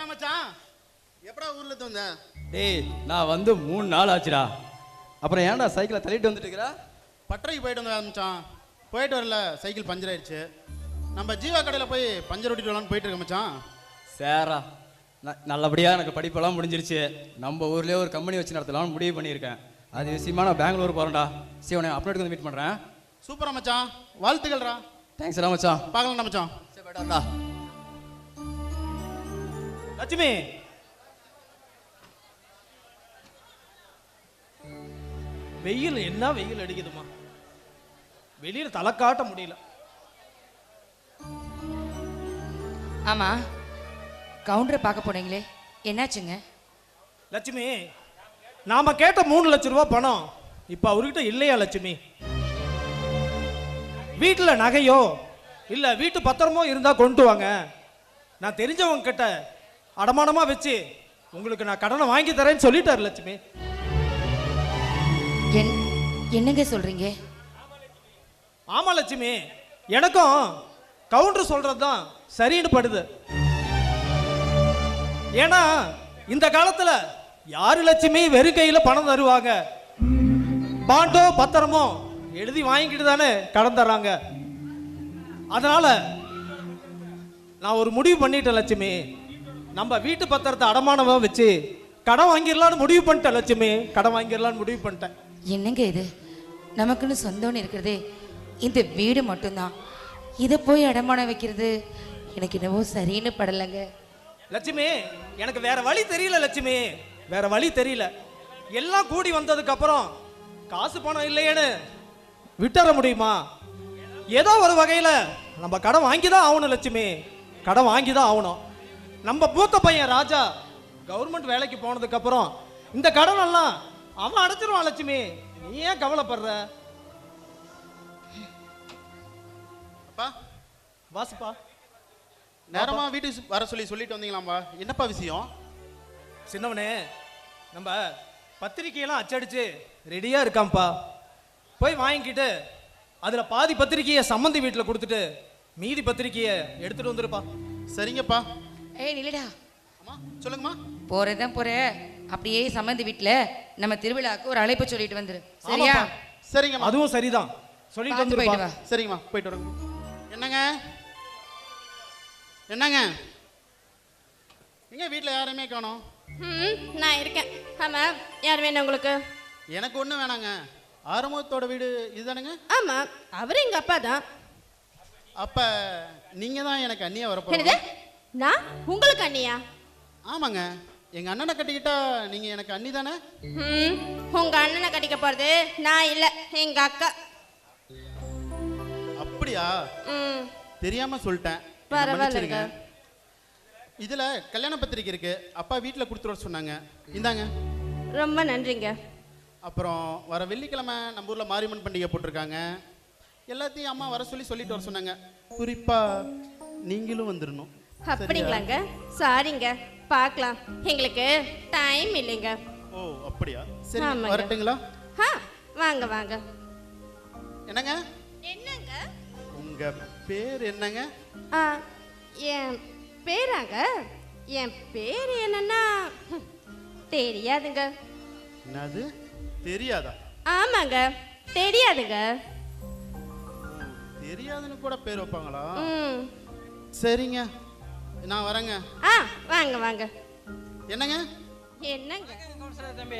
வாடா மச்சான். எப்படா ஊர்ல இருந்து வந்த டேய் நான் வந்து மூணு நாள் ஆச்சுடா. அப்புறம் ஏன்டா சைக்கிளை தள்ளிட்டு வந்துட்டு இருக்கிறா? பட்டறைக்கு போயிட்டு வந்தேன் மச்சான். போயிட்டு வரல சைக்கிள் பஞ்சர் ஆயிடுச்சு. நம்ம ஜீவா கடையில் போய் பஞ்சர் ஒட்டிட்டு வரலான்னு போயிட்டு இருக்கேன் மச்சான். சேரா. ந- நல்லபடியா எனக்கு படிப்பெல்லாம் முடிஞ்சிருச்சு. நம்ம ஊர்லயே ஒரு கம்பெனி வச்சு நடத்தலாம்னு முடிவு பண்ணியிருக்கேன். அது விஷயமா நான் பெங்களூர் போறேன்டா. சரி உன்னை அப்டேட் வந்து மீட் பண்றேன். சூப்பரா மச்சான். வாழ்த்துக்கள்டா தேங்க்ஸ் ரா மச்சான். பார்க்கலாம்டா மச்சான். சரி போயிட்டாடா லட்சுமி. வெயில் என்ன வெயில் அடிக்குதுமா வெளியில தலை காட்ட முடியல. ஆமா. கவுண்டரை பார்க்க போனீங்களே. என்னாச்சுங்க? லட்சுமி நாம கேட்ட மூணு லட்சம் ரூபாய் பணம் இப்ப அவர்கிட்ட இல்லையா லட்சுமி? வீட்டுல நகையோ இல்ல வீட்டு பத்திரமோ இருந்தா கொண்டு வாங்க. நான் தெரிஞ்சவங்க கிட்ட அடமானமா வச்சு உங்களுக்கு நான் கடனை வாங்கி தரேன்னு சொல்லிட்டாரு லட்சுமி. என் என்னங்க சொல்றீங்க? ஆமா லட்சுமி. எனக்கும் கவுண்டர் சொல்றது தான் சரின்னு படுது. ஏன்னா இந்த காலத்துல யாரு லட்சுமி வெறும் கையில பணம் தருவாங்க? பாண்டோ பத்திரமோ எழுதி வாங்கிட்டு தானே கடன் தர்றாங்க. அதனால நான் ஒரு முடிவு பண்ணிட்டேன் லட்சுமி. நம்ம வீட்டு பத்திரத்தை அடமானமா வச்சு கடன் வாங்கிடலான்னு முடிவு பண்ணிட்டேன் லட்சுமி. கடன் வாங்கிடலான்னு முடிவு பண்ணிட்டேன். என்னங்க இது? நமக்குன்னு சொந்தம்னு இருக்கிறதே இந்த வீடு மட்டும்தான். இதை போய் அடமானம் வைக்கிறது எனக்கு என்னவோ சரின்னு படலைங்க. லட்சுமி எனக்கு வேற வழி தெரியல லட்சுமி. வேற வழி தெரியல. எல்லாம் கூடி வந்ததுக்கு அப்புறம் காசு பணம் இல்லையேன்னு விட்டுற முடியுமா? ஏதோ ஒரு வகையில நம்ம கடன் வாங்கி தான் ஆகணும் லட்சுமி. கடன் வாங்கி தான் ஆகணும். நம்ம பூத்த பையன் ராஜா கவர்மெண்ட் வேலைக்கு போனதுக்கு அப்புறம் இந்த கடன் எல்லாம் அவன் அடைச்சிருவான் லட்சுமி. நீ ஏன் கவலைப்படுற? அப்பா. வாசுப்பா. நேரமா வீட்டுக்கு வர சொல்லி சொல்லிட்டு வந்தீங்களாம்பா என்னப்பா விஷயம்? சின்னவனே நம்ம பத்திரிக்கையெல்லாம் அச்சடிச்சு ரெடியா இருக்காம்ப்பா போய் வாங்கிக்கிட்டு அதுல பாதி பத்திரிக்கையை சம்மந்தி வீட்டில் கொடுத்துட்டு மீதி பத்திரிக்கையை எடுத்துட்டு வந்துருப்பா. சரிங்கப்பா. ஏய் நில்லடா. அம்மா சொல்லுங்கம்மா. போறதான் போற. அப்படியே சம்மந்தி வீட்டில் நம்ம திருவிழாவுக்கு ஒரு அழைப்பு சொல்லிட்டு வந்துரு. சரியா. சரிங்கம்மா. அதுவும் சரிதான். சொல்லிட்டு வந்துருப்பா. போயிட்டு வா. சரிங்கம்மா போயிட்டு வரேங்க என்னங்க? என்னங்க? எங்க வீட்டில் யாரையுமே காணோம்? நான் இருக்கேன். ஆமாம் யார் வேணும் உங்களுக்கு? எனக்கு ஒன்றும் வேணாங்க. ஆறுமுகத்தோட வீடு இதுதானுங்க? ஆமாம் அவர் எங்கள் அப்பா தான். அப்போ நீங்கள் தான் எனக்கு அண்ணியா என்னது? வரப்போறீங்க நான் உங்களுக்கு அண்ணியா? ஆமாங்க. எங்கள் அண்ணனை கட்டிக்கிட்டா நீங்கள் எனக்கு அண்ணி தானே? ம் உங்கள் அண்ணனை கட்டிக்க போகிறது நான் இல்லை எங்கள் அக்கா. அப்படியா? ம். தெரியாமல் சொல்லிட்டேன். என்னை பரவாயில்லைங்க. மன்னிச்சிடுங்க. இதுல கல்யாண பத்திரிக்கை இருக்கு. அப்பா வீட்டில் கொடுத்துட்டு வர சொன்னாங்க. இந்தாங்க. ரொம்ப நன்றிங்க. அப்புறம் வர வெள்ளிக்கிழமை நம்ம ஊர்ல மாரியம்மன் பண்டிகை போட்டிருக்காங்க. எல்லாத்தையும் அம்மா வர சொல்லி சொல்லிட்டு வர சொன்னாங்க. குறிப்பா நீங்களும் வந்துடணும். அப்படிங்களாங்க? சாரிங்க பார்க்கலாம். எங்களுக்கு டைம் இல்லைங்க. ஓ அப்படியா? சரி. வரட்டுங்களா? ஆ வாங்க வாங்க. என்னங்க? என்னங்க? உங்க பேர் என்னங்க? ஆ என் பேராங்க? என் பேர் என்னன்னா தெரியாதுங்க. என்னது? தெரியாதா? ஆமாங்க தெரியாதுங்க. தெரியாதுன்னு கூட பேர் வைப்பாங்களா? ம். சரிங்க. நான் வரேங்க. ஆ வாங்க வாங்க. என்னங்க? என்னங்க? தம்பி?